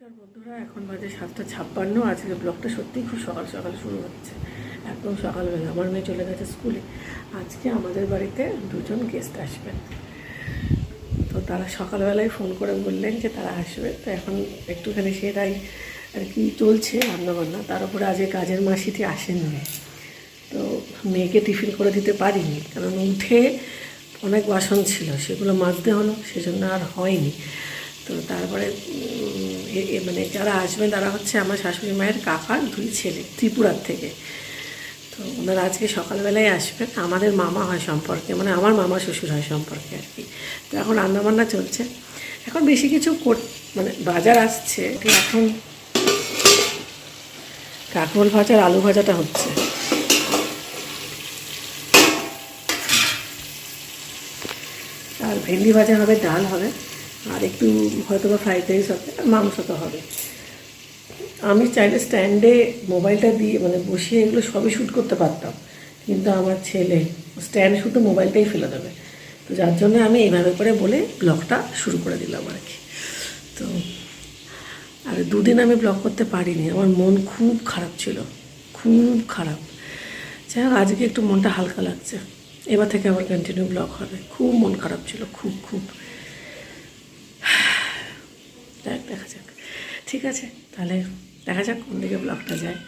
নমস্কার বন্ধুরা, এখন বাজে সাতটা ছাপ্পান্ন। আজকে ব্লগটা সত্যিই খুব সকাল সকাল শুরু হচ্ছে। একদম সকালবেলা, আমার মেয়ে চলে গেছে স্কুলে। আজকে আমাদের বাড়িতে দুজন গেস্ট আসবেন। তো তারা সকালবেলায় ফোন করে বললেন যে তারা আসবে। তো এখন একটুখানি সেটাই আর কি চলছে রান্নাবান্না। তার উপরে আজকে কাজের মাসিটি আসেননি তো মেয়েকে টিফিন করে দিতে পারিনি। কারণ উঠে অনেক বাসন ছিল, সেগুলো মাজতে হলো, সেজন্য আর হয়নি। তো তারপরে মানে যারা আসবেন তারা হচ্ছে আমার শাশুড়ি মায়ের কাকার দুই ছেলে ত্রিপুরার থেকে। তো ওনারা আজকে সকালবেলায় আসবেন আমাদের মামা হয় সম্পর্কে মানে আমার মামা শ্বশুর হয় সম্পর্কে আর কি। তো এখন রান্নাবান্না চলছে। এখন বেশি কিছু মানে বাজার আসছে এখন কাকরোল ভাজার, আলু ভাজাটা হচ্ছে। আর ভেন্ডি ভাজা হবে, ডাল হবে। আর একটু হয়তো বা ফ্রাইড রাইস হবে, আর মাংস তো হবে। আমি চাইলে স্ট্যান্ডে মোবাইলটা দিয়ে মানে বসিয়ে এগুলো সবই শ্যুট করতে পারতাম। কিন্তু আমার ছেলে স্ট্যান্ড শুধু মোবাইলটাই ফেলে দেবে। তো যার জন্য আমি এইভাবে করে বলে ব্লগটা শুরু করে দিলাম আর কি। তো আর দুদিন আমি ব্লগ করতে পারিনি, আমার মন খুব খারাপ ছিল, খুব খারাপ। যাই হোক, আজকে একটু মনটা হালকা লাগছে। এবার থেকে আবার কন্টিনিউ ব্লগ হবে। খুব মন খারাপ ছিল, খুব খুব। দেখ যাক। ঠিক আছে তাহলে দেখা যাক কোন দিকে ব্লগটা যায়।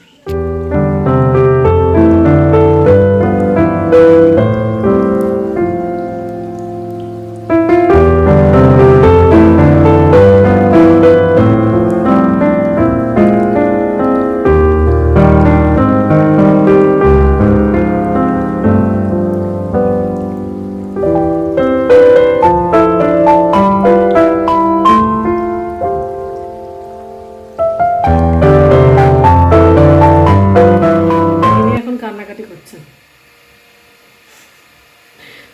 কান্নাকাটি করছেন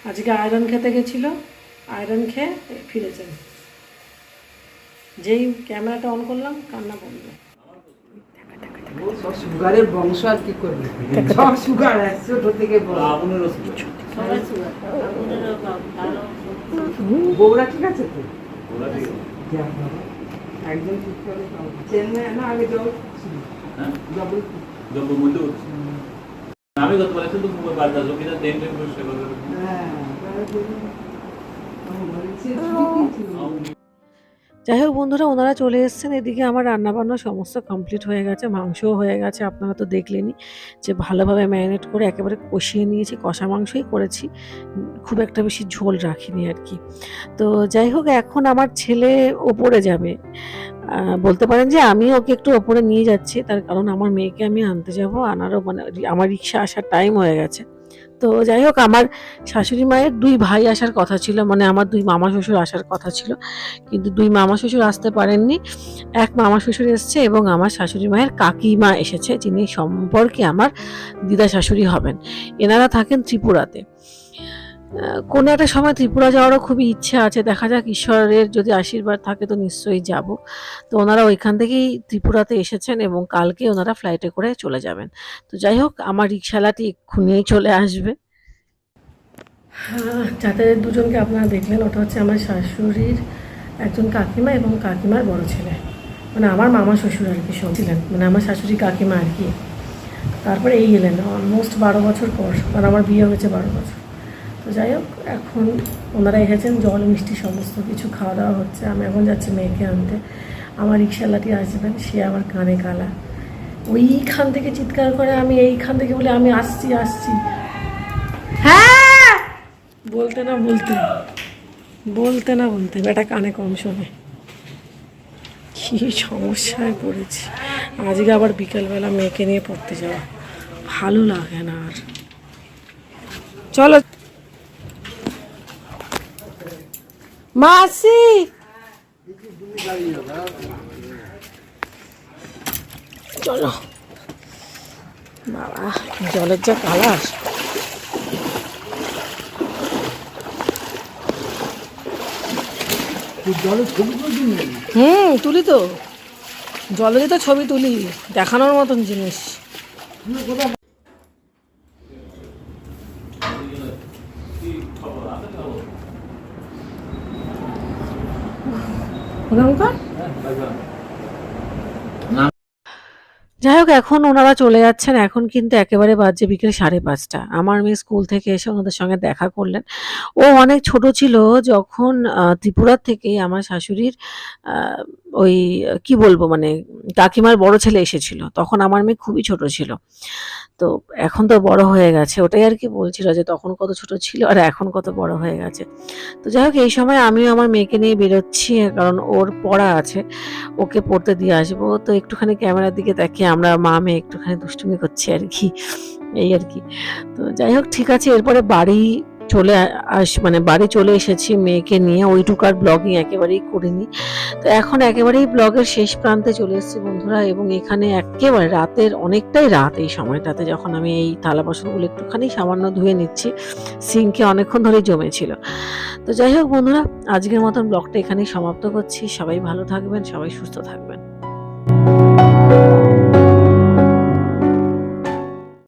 আজকে আয়রন খেতে গেছিল আয়রন খেয়ে ফিরেছেন যেই ক্যামেরাটা অন করলাম কান্না বন্ধ। সব সুগারের বংশ আর কি করবে? সব সুগার একশো থেকে বড়। ঠিক আছে তো? একদম ঠিক করে চেন্নাই না আগে জল ছিল। জবল আমি গত বলে শুধু মুম্বাই বাজার জমিটা দেন দেন। যাই হোক বন্ধুরা, ওনারা চলে এসেছেন। এদিকে আমার রান্নাবান্না সমস্ত কমপ্লিট হয়ে গেছে, মাংসও হয়ে গেছে, আপনারা তো দেখলেনই যে ভালোভাবে ম্যারিনেট করে একেবারে কষিয়ে নিয়েছি, কষা মাংসই করেছি, খুব একটা বেশি ঝোল রাখিনি আর কি। তো যাই হোক, এখন আমার ছেলে ওপরে যাবে। বলতে পারেন যে আমি ওকে একটু ওপরে নিয়ে যাচ্ছি, তার কারণ আমার মেয়েকে আমি আনতে যাব, আনারও মানে আমার রিক্সা আসার টাইম হয়ে গেছে। তো যাই হোক, আমার শাশুড়ি মায়ের দুই ভাই আসার কথা ছিল মানে আমার দুই মামা শ্বশুর আসার কথা ছিল। কিন্তু দুই মামা শ্বশুর আসতে পারেননি, এক মামা শ্বশুর এসছে এবং আমার শাশুড়ি মায়ের কাকিমা এসেছে, যিনি সম্পর্কে আমার দিদা শাশুড়ি হবেন। এনারা থাকেন ত্রিপুরাতে। কোনো একটা সময় ত্রিপুরা যাওয়ারও খুবই ইচ্ছে আছে। দেখা যাক, ঈশ্বরের যদি আশীর্বাদ থাকে তো নিশ্চয়ই যাব। তো ওনারা ওইখান থেকেই ত্রিপুরাতে এসেছেন এবং কালকে ওনারা ফ্লাইটে করে চলে যাবেন। তো যাই হোক, আমার রিক্সালাটি এক্ষুনিই চলে আসবে। হ্যাঁ যাতে দুজনকে আপনারা দেখলেন, ওটা হচ্ছে আমার শাশুড়ির একজন কাকিমা এবং কাকিমার বড় ছেলে। মানে আমার মামা শ্বশুর আর কি, সব ছিলেন। মানে আমার শাশুড়ি কাকিমা আর কি। তারপরে এই এলেন অলমোস্ট বারো বছর পর। আমার বিয়ে হয়েছে বারো বছর। তো যাই হোক এখন ওনারা এসেছেন জল মিষ্টি সমস্ত কিছু খাওয়া দাওয়া হচ্ছে। আমি এখন যাচ্ছি মেয়েকে আনতে। আমার রিক্সাওয়ালাটি আসবেন সে আমার কানে কালা। ওইখান থেকে চিৎকার করে আমি এইখান থেকে বলে আমি আসছি আসছি। হ্যাঁ! বলতে না বলতে বলতে না বলতে বেটা কানে কম শোনে। কি সমস্যায় পড়েছি। আজকে আবার বিকেলবেলা মেয়েকে নিয়ে পড়তে যাওয়া। ভালো লাগে না আর। চলো মাসি। চলো। বাবা জলের যা কালার। জলে? হুম তুলি তো। জলেরই তো ছবি তুলি দেখানোর মতন জিনিস। যাই হোক এখন ওনারা চলে যাচ্ছেন। এখন কিন্তু একেবারে বাজে বিকেল সাড়ে পাঁচটা। আমার মেয়ে স্কুল থেকে এসে ওনাদের সঙ্গে দেখা করলেন। ও অনেক ছোট ছিল। যখন ত্রিপুরা থেকে আমার শাশুড়ির ওই, কি বলব মানে কাকিমার বড় ছেলে এসেছিল। তখন আমার মেয়ে খুবই ছোট ছিল। তো এখন তো বড় হয়ে গেছে। ওটাই আর কি বলছিল যে তখন কত ছোট ছিল আর এখন কত বড় হয়ে গেছে। তো যাই হোক, এই সময় আমিও আমার মেয়েকে নিয়ে বেরোচ্ছি, কারণ ওর পড়া আছে। ওকে পড়তে দিয়ে আসব। তো একটুখানি ক্যামেরার দিকে তাকিয়ে আমরা মা মেয়ে একটুখানি দুষ্টুমি করছি আর কি। এই আর কি। তো যাই হোক, ঠিক আছে, এরপরে বাড়ি চলে আস মানে বাড়ি চলে এসেছি মেয়েকে নিয়ে। ওইটুকু আর ব্লগিং একেবারেই করিনি। তো এখন একেবারেই ব্লগের শেষ প্রান্তে চলে এসেছি বন্ধুরা এবং এখানে একেবারে রাতের, অনেকটাই রাত এই সময়টাতে যখন আমি এই থালা বাসনগুলো একটুখানি সামান্য ধুয়ে নিচ্ছি, সিঙ্কে অনেকক্ষণ ধরেই জমেছিল। তো যাই হোক বন্ধুরা, আজকের মতন ব্লগটা এখানেই সমাপ্ত করছি। সবাই ভালো থাকবেন, সবাই সুস্থ থাকবেন।